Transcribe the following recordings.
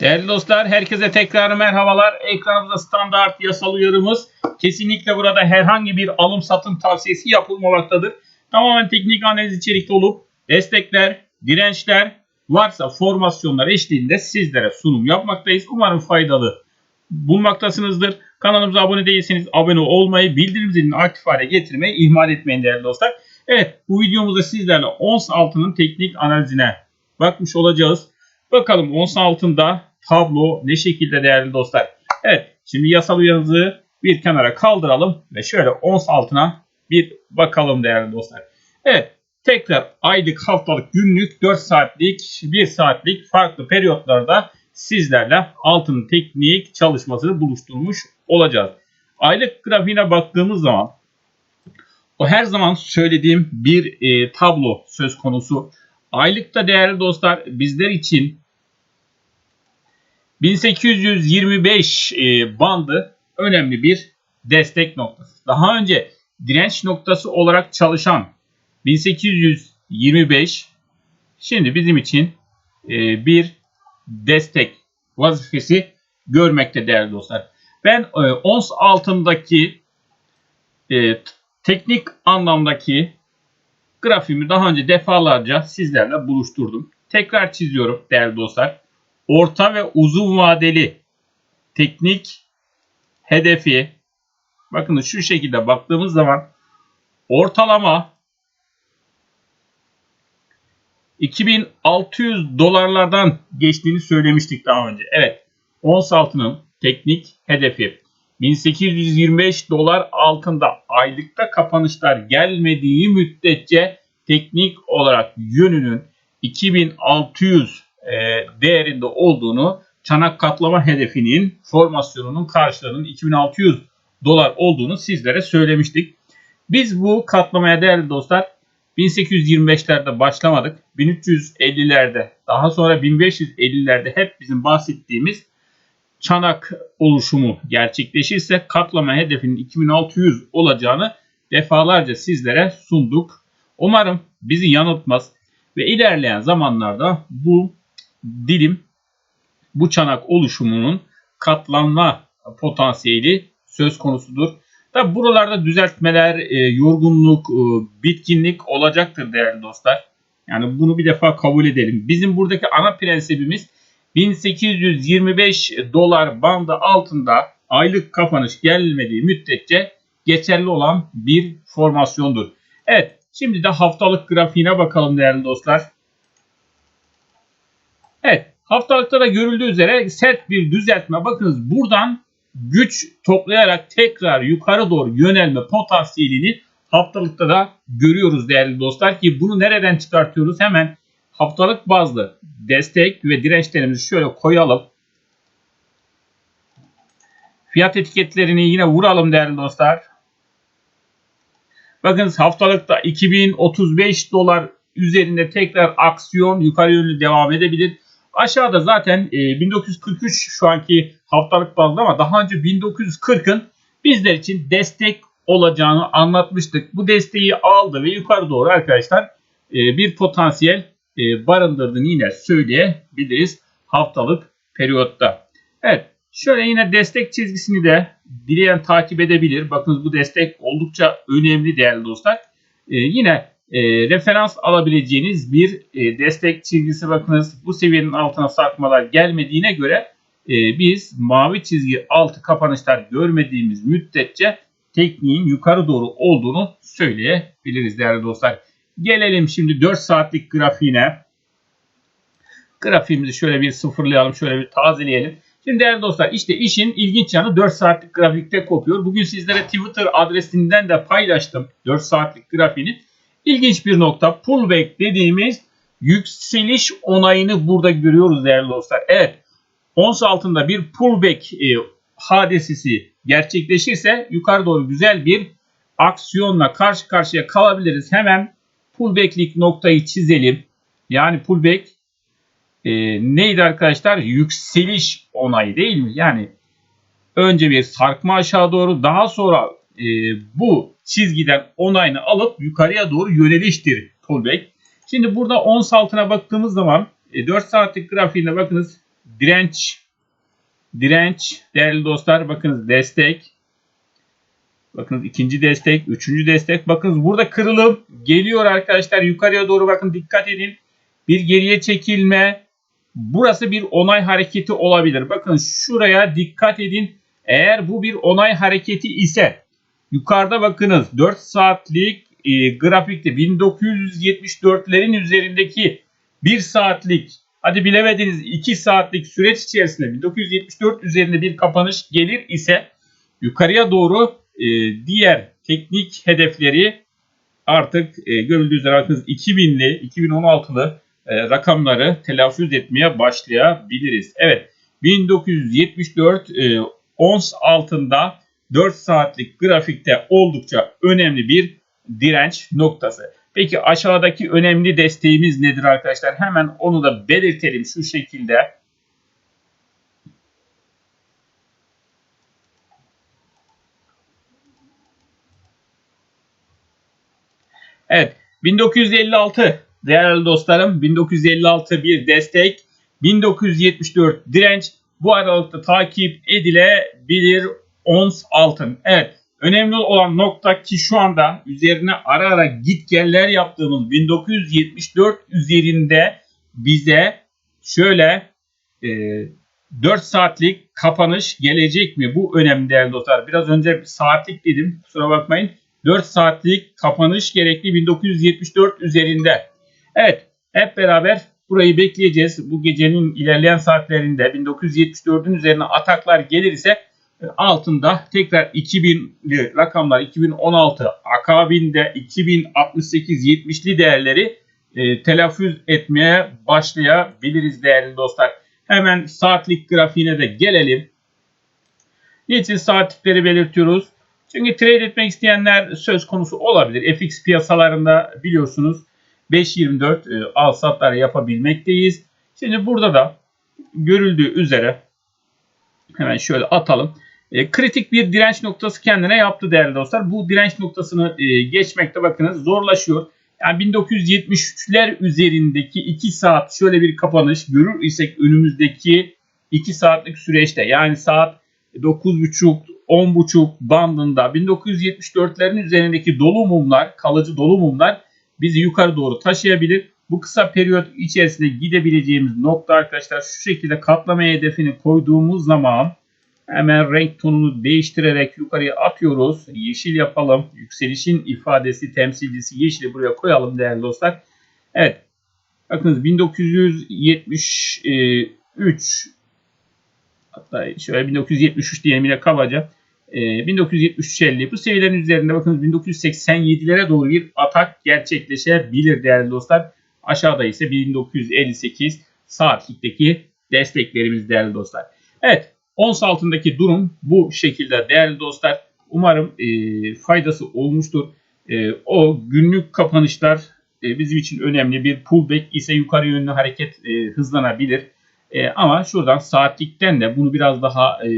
Değerli dostlar, herkese tekrar merhabalar. Ekranımızda standart yasal uyarımız. Kesinlikle burada herhangi bir alım satım tavsiyesi yapılmamaktadır. Tamamen teknik analiz içerikli olup destekler, dirençler varsa formasyonlar eşliğinde sizlere sunum yapmaktayız. Umarım faydalı bulmaktasınızdır. Kanalımıza abone değilseniz abone olmayı, bildirim zilini aktif hale getirmeyi ihmal etmeyin değerli dostlar. Evet bu videomuzda sizlerle ons altının teknik analizine bakmış olacağız. Bakalım ons altında tablo ne şekilde değerli dostlar. Evet şimdi yasal uyarımızı bir kenara kaldıralım ve şöyle ons altına bir bakalım değerli dostlar. Evet tekrar aylık, haftalık, günlük, 4 saatlik, 1 saatlik farklı periyotlarda sizlerle altın teknik çalışmasını buluşturmuş olacağız. Aylık grafiğine baktığımız zaman o her zaman söylediğim bir e, tablo söz konusu. Aylıkta değerli dostlar bizler için 1825 e, bandı önemli bir destek noktası. Daha önce direnç noktası olarak çalışan 1825 şimdi bizim için e, bir destek vazifesi görmekte değerli dostlar. Ben e, ons altındaki e, teknik anlamdaki grafiğimi daha önce defalarca sizlerle buluşturdum. Tekrar çiziyorum değerli dostlar. Orta ve uzun vadeli teknik hedefi bakın şu şekilde baktığımız zaman ortalama 2600 dolarlardan geçtiğini söylemiştik daha önce. Evet. Ons altının teknik hedefi 1825 dolar altında aylıkta kapanışlar gelmediği müddetçe teknik olarak yönünün 2600 değerinde olduğunu çanak katlama hedefinin formasyonunun karşılığının 2600 dolar olduğunu sizlere söylemiştik. Biz bu katlamaya değerli dostlar 1825'lerde başlamadık. 1350'lerde daha sonra 1550'lerde hep bizim bahsettiğimiz çanak oluşumu gerçekleşirse katlama hedefinin 2600 olacağını defalarca sizlere sunduk. Umarım bizi yanıltmaz ve ilerleyen zamanlarda bu dilim bu çanak oluşumunun katlanma potansiyeli söz konusudur. Tabi buralarda düzeltmeler, e, yorgunluk, e, bitkinlik olacaktır değerli dostlar. Yani bunu bir defa kabul edelim. Bizim buradaki ana prensibimiz 1825 dolar bandı altında aylık kapanış gelmediği müddetçe geçerli olan bir formasyondur. Evet şimdi de haftalık grafiğine bakalım değerli dostlar. Evet haftalıkta da görüldüğü üzere sert bir düzeltme. Bakınız buradan güç toplayarak tekrar yukarı doğru yönelme potansiyelini haftalıkta da görüyoruz değerli dostlar ki bunu nereden çıkartıyoruz? Hemen haftalık bazlı destek ve dirençlerimizi şöyle koyalım. Fiyat etiketlerini yine vuralım değerli dostlar. Bakınız haftalıkta 2035 dolar üzerinde tekrar aksiyon yukarı yönlü devam edebilir. Aşağıda zaten e, 1943 şu anki haftalık bazda ama daha önce 1940'ın bizler için destek olacağını anlatmıştık. Bu desteği aldı ve yukarı doğru arkadaşlar e, bir potansiyel e, barındırdığını yine söyleyebiliriz haftalık periyotta. Evet şöyle yine destek çizgisini de dileyen takip edebilir. Bakınız bu destek oldukça önemli değerli dostlar. E, yine e, referans alabileceğiniz bir e, destek çizgisi bakınız. Bu seviyenin altına sarkmalar gelmediğine göre e, biz mavi çizgi altı kapanışlar görmediğimiz müddetçe tekniğin yukarı doğru olduğunu söyleyebiliriz değerli dostlar. Gelelim şimdi 4 saatlik grafiğine. Grafiğimizi şöyle bir sıfırlayalım, şöyle bir tazeleyelim. Şimdi değerli dostlar işte işin ilginç yanı 4 saatlik grafikte kopuyor. Bugün sizlere Twitter adresinden de paylaştım 4 saatlik grafiğini. İlginç bir nokta pullback dediğimiz yükseliş onayını burada görüyoruz değerli dostlar. Evet ons altında bir pullback e, hadisesi gerçekleşirse yukarı doğru güzel bir aksiyonla karşı karşıya kalabiliriz. Hemen pullback'lik noktayı çizelim. Yani pullback e, neydi arkadaşlar? Yükseliş onayı değil mi? Yani önce bir sarkma aşağı doğru daha sonra e, bu çizgiden onayını alıp yukarıya doğru yöneliştir pullback. Şimdi burada ons altına baktığımız zaman e, 4 saatlik grafiğinde bakınız. Direnç direnç değerli dostlar bakınız destek. Bakınız ikinci destek üçüncü destek. Bakınız burada kırılım geliyor arkadaşlar. Yukarıya doğru bakın dikkat edin. Bir geriye çekilme. Burası bir onay hareketi olabilir. Bakın şuraya dikkat edin. Eğer bu bir onay hareketi ise yukarıda bakınız 4 saatlik e, grafikte 1974'lerin üzerindeki 1 saatlik hadi bilemediniz 2 saatlik süreç içerisinde 1974 üzerinde bir kapanış gelir ise yukarıya doğru e, diğer teknik hedefleri artık e, görüldüğü üzere bakınız 2000'li 2016'lı e, rakamları telaffuz etmeye başlayabiliriz. Evet 1974 e, ons altında 4 saatlik grafikte oldukça önemli bir direnç noktası. Peki aşağıdaki önemli desteğimiz nedir arkadaşlar? Hemen onu da belirtelim şu şekilde. Evet 1956 değerli dostlarım 1956 bir destek 1974 direnç bu aralıkta takip edilebilir ons altın. Evet önemli olan nokta ki şu anda üzerine ara ara git geller yaptığımız 1974 üzerinde bize şöyle e, 4 saatlik kapanış gelecek mi? Bu önemli değerli dostlar. Biraz önce saatlik dedim kusura bakmayın. 4 saatlik kapanış gerekli 1974 üzerinde. Evet hep beraber burayı bekleyeceğiz. Bu gecenin ilerleyen saatlerinde 1974'ün üzerine ataklar gelirse altında tekrar 2000'li rakamlar 2016 akabinde 2068-70'li değerleri e, telaffuz etmeye başlayabiliriz değerli dostlar. Hemen saatlik grafiğine de gelelim. Niçin saatlikleri belirtiyoruz? Çünkü trade etmek isteyenler söz konusu olabilir. FX piyasalarında biliyorsunuz 5.24 e, al satlar yapabilmekteyiz. Şimdi burada da görüldüğü üzere hemen şöyle atalım. E, kritik bir direnç noktası kendine yaptı değerli dostlar. Bu direnç noktasını e, geçmekte bakınız zorlaşıyor. Yani 1973'ler üzerindeki 2 saat şöyle bir kapanış görür isek önümüzdeki 2 saatlik süreçte yani saat 9.30 10.30 bandında 1974'lerin üzerindeki dolu mumlar, kalıcı dolu mumlar bizi yukarı doğru taşıyabilir. Bu kısa periyot içerisinde gidebileceğimiz nokta arkadaşlar şu şekilde katlama hedefini koyduğumuz zaman Hemen renk tonunu değiştirerek yukarıya atıyoruz. Yeşil yapalım. Yükselişin ifadesi temsilcisi yeşili buraya koyalım değerli dostlar. Evet. Bakınız 1973 hatta şöyle 1973 diyelim yine kabaca. 1973-50 bu seviyelerin üzerinde bakınız 1987'lere doğru bir atak gerçekleşebilir değerli dostlar. Aşağıda ise 1958 saatlikteki desteklerimiz değerli dostlar. Evet Ons altındaki durum bu şekilde değerli dostlar. Umarım e, faydası olmuştur. E, o günlük kapanışlar e, bizim için önemli. Bir pullback ise yukarı yönlü hareket e, hızlanabilir. E, ama şuradan saatlikten de bunu biraz daha e,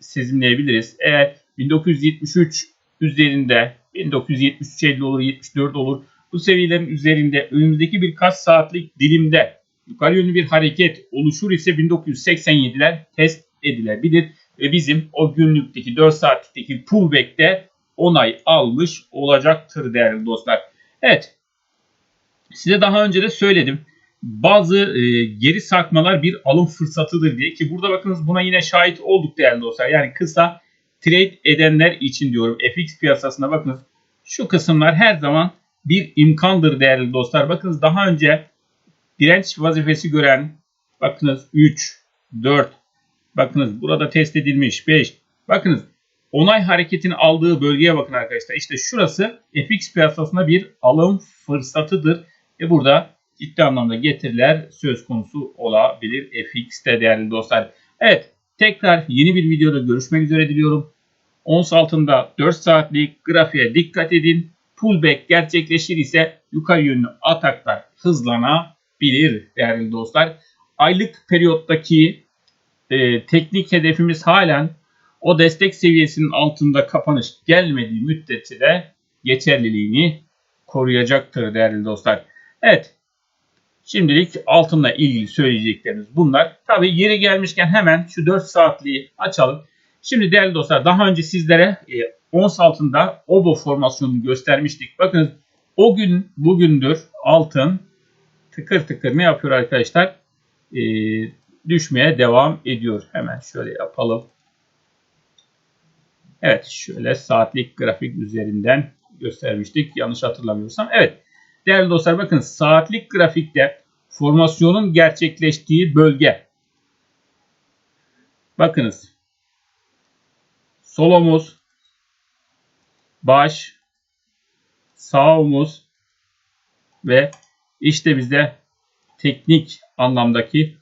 sezimleyebiliriz. Eğer 1973 üzerinde 1973 50 olur 74 olur bu seviyelerin üzerinde önümüzdeki birkaç saatlik dilimde yukarı yönlü bir hareket oluşur ise 1987'ler test edilebilir. Ve bizim o günlükteki 4 saatlikteki pullback'te onay almış olacaktır değerli dostlar. Evet. Size daha önce de söyledim. Bazı e, geri sarkmalar bir alım fırsatıdır diye ki burada bakınız buna yine şahit olduk değerli dostlar. Yani kısa trade edenler için diyorum FX piyasasına bakınız. Şu kısımlar her zaman bir imkandır değerli dostlar. Bakınız daha önce direnç vazifesi gören bakınız 3, 4, Bakınız burada test edilmiş 5. Bakınız onay hareketini aldığı bölgeye bakın arkadaşlar. İşte şurası FX piyasasına bir alım fırsatıdır. Ve burada ciddi anlamda getiriler söz konusu olabilir FX'te değerli dostlar. Evet tekrar yeni bir videoda görüşmek üzere diliyorum. Ons altında 4 saatlik grafiğe dikkat edin. Pullback gerçekleşir ise yukarı yönlü ataklar hızlanabilir değerli dostlar. Aylık periyottaki e, teknik hedefimiz halen o destek seviyesinin altında kapanış gelmediği müddetçe de geçerliliğini koruyacaktır değerli dostlar. Evet Şimdilik altınla ilgili söyleyeceklerimiz bunlar. Tabi yeri gelmişken hemen şu 4 saatliği açalım. Şimdi değerli dostlar daha önce sizlere e, ons altında obo formasyonunu göstermiştik. Bakın o gün bugündür altın tıkır tıkır ne yapıyor arkadaşlar? E, düşmeye devam ediyor. Hemen şöyle yapalım. Evet şöyle saatlik grafik üzerinden göstermiştik. Yanlış hatırlamıyorsam. Evet değerli dostlar bakın saatlik grafikte formasyonun gerçekleştiği bölge. Bakınız. Sol omuz, baş, sağ omuz ve işte bizde teknik anlamdaki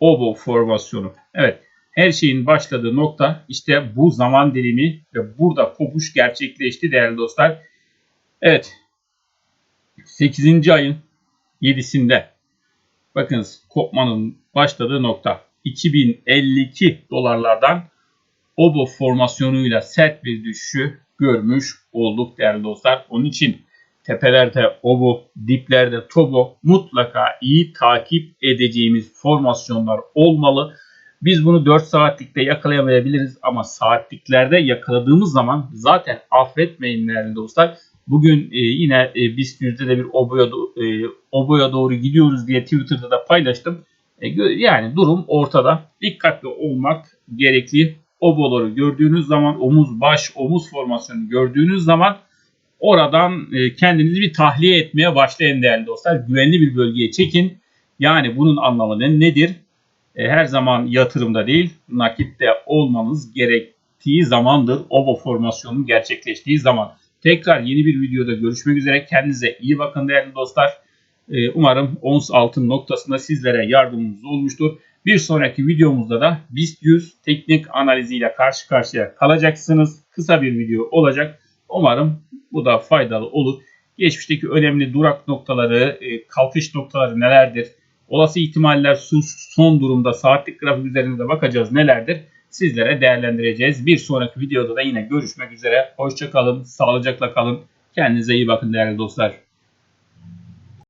obo formasyonu. Evet her şeyin başladığı nokta işte bu zaman dilimi ve burada kopuş gerçekleşti değerli dostlar. Evet 8. ayın 7'sinde bakınız kopmanın başladığı nokta 2052 dolarlardan obo formasyonuyla sert bir düşüşü görmüş olduk değerli dostlar. Onun için tepelerde obo, diplerde tobo mutlaka iyi takip edeceğimiz formasyonlar olmalı. Biz bunu 4 saatlikte yakalayamayabiliriz ama saatliklerde yakaladığımız zaman zaten affetmeyin değerli dostlar. Bugün e, yine BIST yüzde bir oboya, e, oboya doğru gidiyoruz diye Twitter'da da paylaştım. E, yani durum ortada. Dikkatli olmak gerekli. Oboları gördüğünüz zaman omuz baş omuz formasyonu gördüğünüz zaman oradan e, kendinizi bir tahliye etmeye başlayın değerli dostlar. Güvenli bir bölgeye çekin. Yani bunun anlamı ne, nedir? E, her zaman yatırımda değil nakitte olmanız gerektiği zamandır. Obo formasyonun gerçekleştiği zaman. Tekrar yeni bir videoda görüşmek üzere. Kendinize iyi bakın değerli dostlar. Ee, umarım ons altın noktasında sizlere yardımımız olmuştur. Bir sonraki videomuzda da BIST 100 teknik analiziyle karşı karşıya kalacaksınız. Kısa bir video olacak. Umarım bu da faydalı olur. Geçmişteki önemli durak noktaları, e, kalkış noktaları nelerdir? Olası ihtimaller son durumda saatlik grafik üzerinde bakacağız nelerdir? Sizlere değerlendireceğiz. Bir sonraki videoda da yine görüşmek üzere. Hoşçakalın, sağlıcakla kalın. Kendinize iyi bakın değerli dostlar.